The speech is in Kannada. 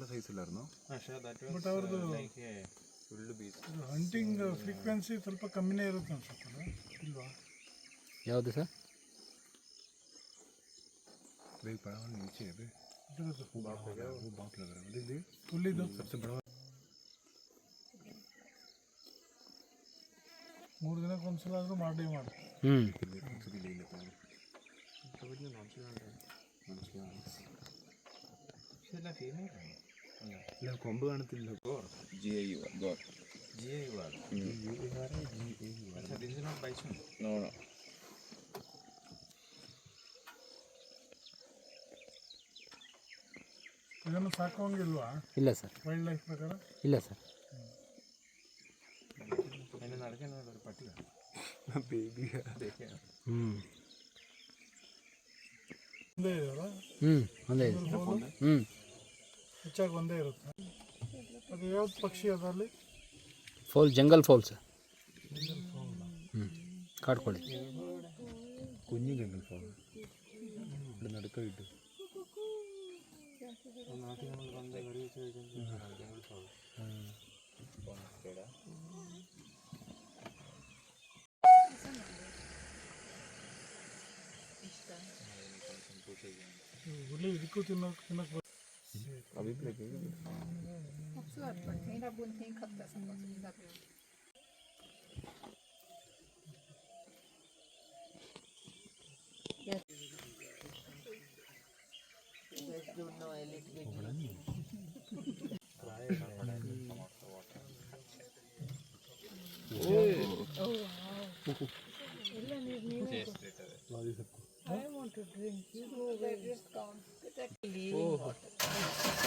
നല്ല സൈസിലായിരുന്നു ಬಟ್ ಅವ್ರದ್ದು ಹಂಟಿಂಗ್ ಫ್ರೀಕ್ವೆನ್ಸಿ ಸ್ವಲ್ಪ ಕಮ್ಮಿನೇ ಇರುತ್ತೆ ಅನ್ಸುತ್ತೆ ಇಲ್ವಾ? ಯಾವುದು ಸರ್? ಮೂರು ದಿನಕ್ಕೆ ಒಂದ್ಸಲ ಆದರೂ ಮಾಡೇ ಮಾಡಿ. ಹ್ಞೂ ഇല്ല കൊമ്പ് കാണത്തില്ല gaur G I U R gaur G I U R U I R G I U R this is not bison no no ಇದನ್ನು ಸಾಕೋಂಗಿಲ್ವಾ ಇಲ್ಲ ಸರ್ ವೈಲ್ಡ್ ಲೈಫ್ ಪ್ರಕಾರ ಇಲ್ಲ ಸರ್ ಹ್ಞೂ ಒಂದೇ ಹ್ಞೂ ಹೆಚ್ಚಾಗಿ ಒಂದೇ ಇರುತ್ತೆ ಅದು ಯಾವ್ದು ಪಕ್ಷಿ ಅದಲ್ಲಿ ಫೋಲ್ ಜಂಗಲ್ ಫೋಲ್ ಸರ್ ಹ್ಞೂ ಕಾಡ್ಕೊಳ್ಳಿ കുഞ്ഞു ജംഗൽ ഫോൾ ഇവിടെ നടുക്കായിട്ട് ಹುಲಿ ಇದಕ್ಕೂ ತಿನ್ನೋಕೆ ತಿನ್ನೋಕೆ Abi bile geliyor. Hapsular bak. Teyra bunu teyin katlasın. Bak. I want to drink. You just come. this comes. Leaving water.